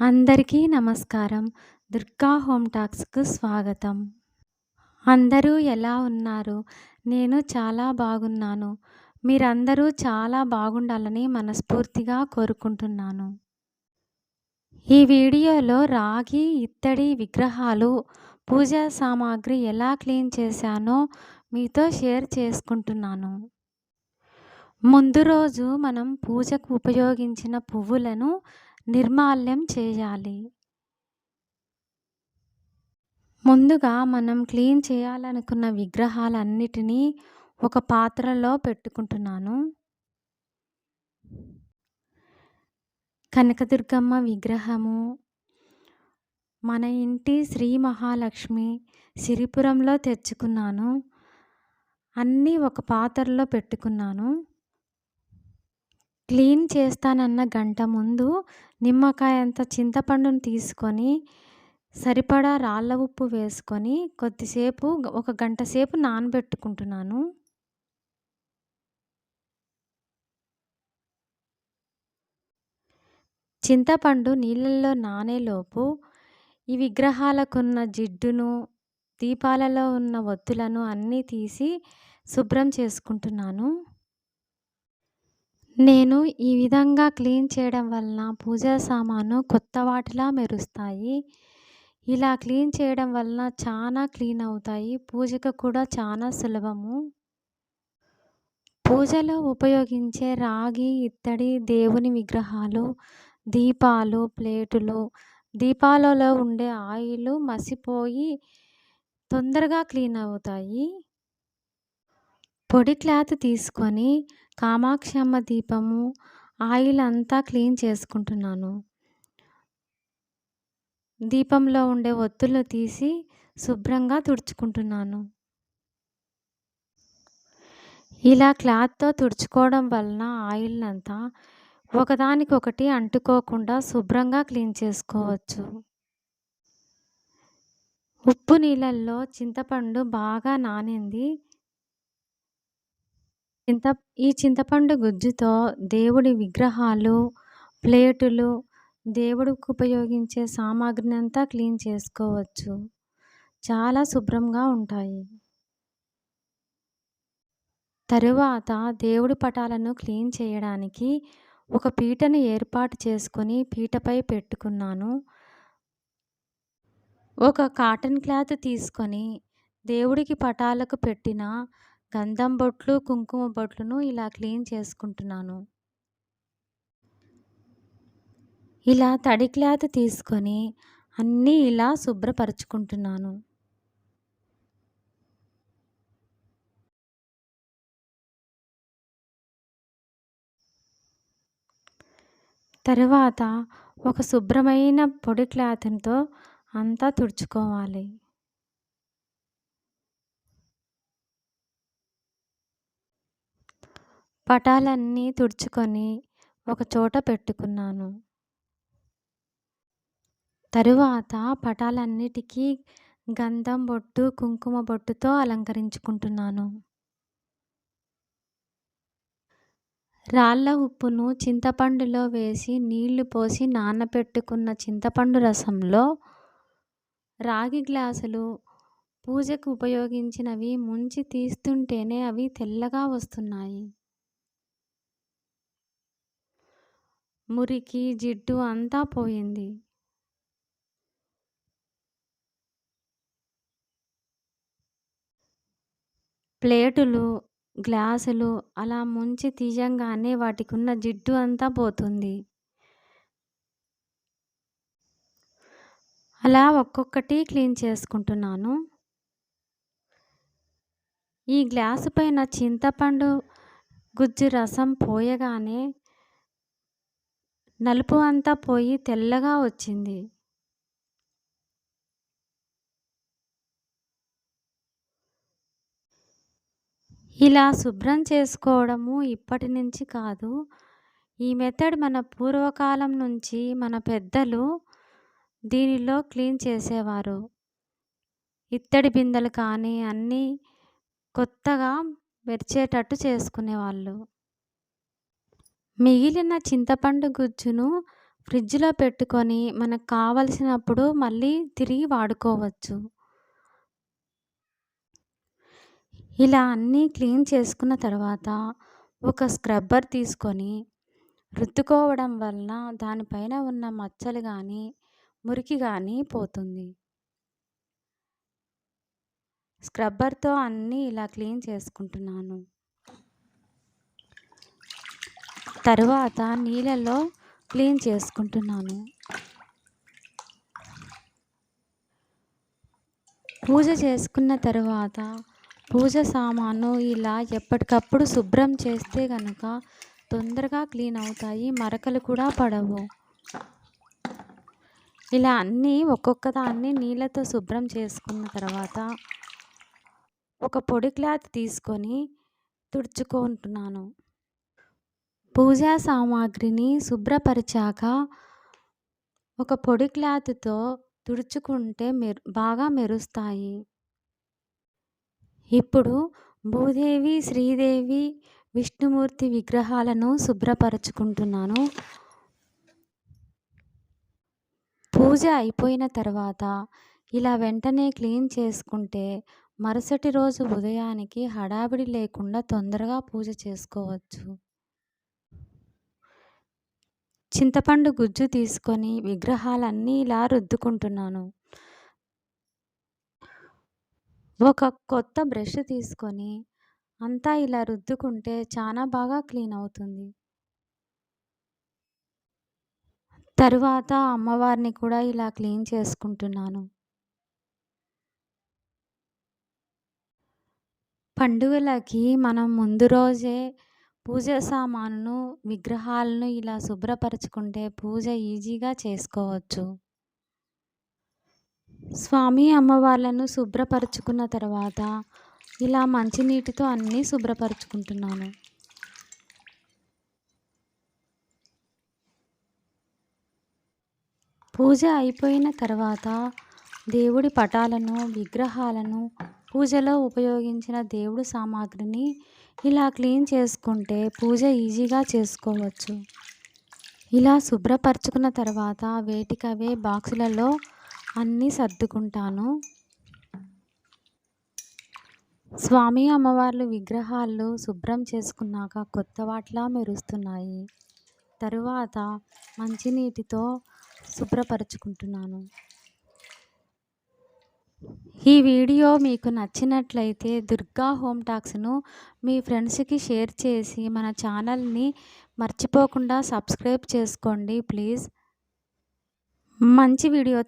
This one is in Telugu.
అందరికీ నమస్కారం. దుర్గా హోమ్ టాక్స్కు స్వాగతం. అందరూ ఎలా ఉన్నారు? నేను చాలా బాగున్నాను. మీరందరూ చాలా బాగుండాలని మనస్ఫూర్తిగా కోరుకుంటున్నాను. ఈ వీడియోలో రాగి ఇత్తడి విగ్రహాలు పూజా సామాగ్రి ఎలా క్లీన్ చేశానో మీతో షేర్ చేసుకుంటున్నాను. ముందు రోజు మనం పూజకు ఉపయోగించిన పువ్వులను నిర్మాల్యం చేయాలి. ముందుగా మనం క్లీన్ చేయాలనుకున్న విగ్రహాలన్నిటినీ ఒక పాత్రలో పెట్టుకుంటున్నాను. కనకదుర్గమ్మ విగ్రహము మన ఇంటి శ్రీ మహాలక్ష్మి సిరిపురంలో తెచ్చుకున్నాను. అన్నీ ఒక పాత్రలో పెట్టుకున్నాను. క్లీన్ చేస్తానన్న గంట ముందు నిమ్మకాయంత చింతపండును తీసుకొని సరిపడా రాళ్ళ ఉప్పు వేసుకొని కొద్దిసేపు ఒక గంట సేపు నానబెట్టుకుంటున్నాను. చింతపండు నీళ్ళల్లో నానేలోపు ఈ విగ్రహాలకున్న జిడ్డును దీపాలలో ఉన్న ఒత్తులను అన్నీ తీసి శుభ్రం చేసుకుంటున్నాను. నేను ఈ విధంగా క్లీన్ చేయడం వలన పూజా సామాను కొత్త వాటిలా మెరుస్తాయి. ఇలా క్లీన్ చేయడం వలన చాలా క్లీన్ అవుతాయి. పూజకు కూడా చాలా సులభము. పూజలో ఉపయోగించే రాగి ఇత్తడి దేవుని విగ్రహాలు దీపాలు ప్లేటులు దీపాలలో ఉండే ఆయిల్ మసిపోయి తొందరగా క్లీన్ అవుతాయి. పొడి క్లాత్ తీసుకొని కామాక్షమ్మ దీపము ఆయిల్ అంతా క్లీన్ చేసుకుంటున్నాను. దీపంలో ఉండే ఒత్తులు తీసి శుభ్రంగా తుడుచుకుంటున్నాను. ఇలా క్లాత్తో తుడుచుకోవడం వలన ఆయిల్ అంతా ఒకదానికొకటి అంటుకోకుండా శుభ్రంగా క్లీన్ చేసుకోవచ్చు. ఉప్పు నీళ్ళల్లో చింతపండు బాగా నానింది. చింత ఈ చింతపండు గుజ్జుతో దేవుడి విగ్రహాలు ప్లేటులు దేవుడికి ఉపయోగించే సామాగ్రిని అంతా క్లీన్ చేసుకోవచ్చు. చాలా శుభ్రంగా ఉంటాయి. తరువాత దేవుడి పటాలను క్లీన్ చేయడానికి ఒక పీటను ఏర్పాటు చేసుకొని పీటపై పెట్టుకున్నాను. ఒక కాటన్ క్లాత్ తీసుకొని దేవుడికి పటాలకు పెట్టిన గంధం బొట్లు కుంకుమ బొట్లను ఇలా క్లీన్ చేసుకుంటున్నాను. ఇలా తడి క్లాత్ తీసుకొని అన్నీ ఇలా శుభ్రపరచుకుంటున్నాను. తరువాత ఒక శుభ్రమైన పొడి క్లాత్తో అంతా తుడుచుకోవాలి. పటాలన్నీ తుడుచుకొని ఒక చోట పెట్టుకున్నాను. తరువాత పటాలన్నిటికీ గంధం బొట్టు కుంకుమ బొట్టుతో అలంకరించుకుంటున్నాను. రాళ్ళ ఉప్పును చింతపండులో వేసి నీళ్ళు పోసి నానబెట్టుకున్న చింతపండు రసంలో రాగి గ్లాసులు పూజకు ఉపయోగించినవి ముంచి తీస్తుంటేనే అవి తెల్లగా వస్తున్నాయి. మురికి జిడ్డు అంతా పోయింది. ప్లేటులు గ్లాసులు అలా ముంచి తీయంగానే వాటికి ఉన్న జిడ్డు అంతా పోతుంది. అలా ఒక్కొక్కటి క్లీన్ చేసుకుంటున్నాను. ఈ గ్లాసు పైన చింతపండు గుజ్జు రసం పోయగానే నలుపు అంతా పోయి తెల్లగా వచ్చింది. ఇలా శుభ్రం చేసుకోవడము ఇప్పటి నుంచి కాదు. ఈ మెథడ్ మన పూర్వకాలం నుంచి మన పెద్దలు దీనిలో క్లీన్ చేసేవారు. ఇత్తడి బిందెలు కానీ అన్నీ కొత్తగా మెరిచేటట్టు చేసుకునేవాళ్ళు. మిగిలిన చింతపండు గుజ్జును ఫ్రిడ్జ్‌లో పెట్టుకొని మనకు కావలసినప్పుడు మళ్ళీ తిరిగి వాడుకోవచ్చు. ఇలా అన్నీ క్లీన్ చేసుకున్న తర్వాత ఒక స్క్రబ్బర్ తీసుకొని రుద్దుకోవడం వలన దానిపైన ఉన్న మచ్చలు గానీ, మురికి గానీ పోతుంది. స్క్రబ్బర్‌తో అన్నీ ఇలా క్లీన్ చేసుకుంటున్నాను. తరువాత నీళ్ళలో క్లీన్ చేసుకుంటున్నాను. పూజ చేసుకున్న తర్వాత పూజ సామాను ఇలా ఎప్పటికప్పుడు శుభ్రం చేస్తే కనుక తొందరగా క్లీన్ అవుతాయి. మరకలు కూడా పడవు. ఇలా అన్నీ ఒక్కొక్క దాన్ని నీళ్ళతో శుభ్రం చేసుకున్న తర్వాత ఒక పొడి క్లాత్ తీసుకొని తుడుచుకుంటున్నాను. పూజా సామాగ్రిని శుభ్రపరిచాక ఒక పొడి క్లాత్‌తో తుడుచుకుంటే మెరు బాగా మెరుస్తాయి. ఇప్పుడు భూదేవి, శ్రీదేవి, విష్ణుమూర్తి విగ్రహాలను శుభ్రపరచుకుంటున్నాను. పూజ అయిపోయిన తర్వాత ఇలా వెంటనే క్లీన్ చేసుకుంటే మరుసటి రోజు ఉదయానికి హడావిడి లేకుండా తొందరగా పూజ చేసుకోవచ్చు. చింతపండు గుజ్జు తీసుకొని విగ్రహాలన్నీ ఇలా రుద్దుకుంటున్నాను. ఒక కొత్త బ్రష్ తీసుకొని అంతా ఇలా రుద్దుకుంటే చాలా బాగా క్లీన్ అవుతుంది. తరువాత అమ్మవారిని కూడా ఇలా క్లీన్ చేసుకుంటున్నాను. పండుగలకి మనం ముందు రోజే పూజ సామాను విగ్రహాలను ఇలా శుభ్రపరచుకుంటే పూజ ఈజీగా చేసుకోవచ్చు. స్వామి, అమ్మవార్లను శుభ్రపరచుకున్న తర్వాత ఇలా మంచినీటితో అన్నీ శుభ్రపరచుకుంటున్నాను. పూజ అయిపోయిన తర్వాత దేవుడి పటాలను, విగ్రహాలను, పూజలో ఉపయోగించిన దేవుడు సామాగ్రిని ఇలా క్లీన్ చేసుకుంటే పూజ ఈజీగా చేసుకోవచ్చు. ఇలా శుభ్రపరచుకున్న తర్వాత వేటికవే బాక్సులలో అన్నీ సర్దుకుంటాను. స్వామి, అమ్మవార్లు విగ్రహాలు శుభ్రం చేసుకున్నాక కొత్త వాటిలా మెరుస్తున్నాయి. తరువాత మంచినీటితో శుభ్రపరచుకుంటున్నాను. ఈ వీడియో మీకు నచ్చినట్లయితే దుర్గా హోమ్ టాక్స్‌ను మీ ఫ్రెండ్స్‌కి షేర్ చేసి మన ఛానల్‌ని మర్చిపోకుండా సబ్స్క్రైబ్ చేసుకోండి ప్లీజ్. మంచి వీడియో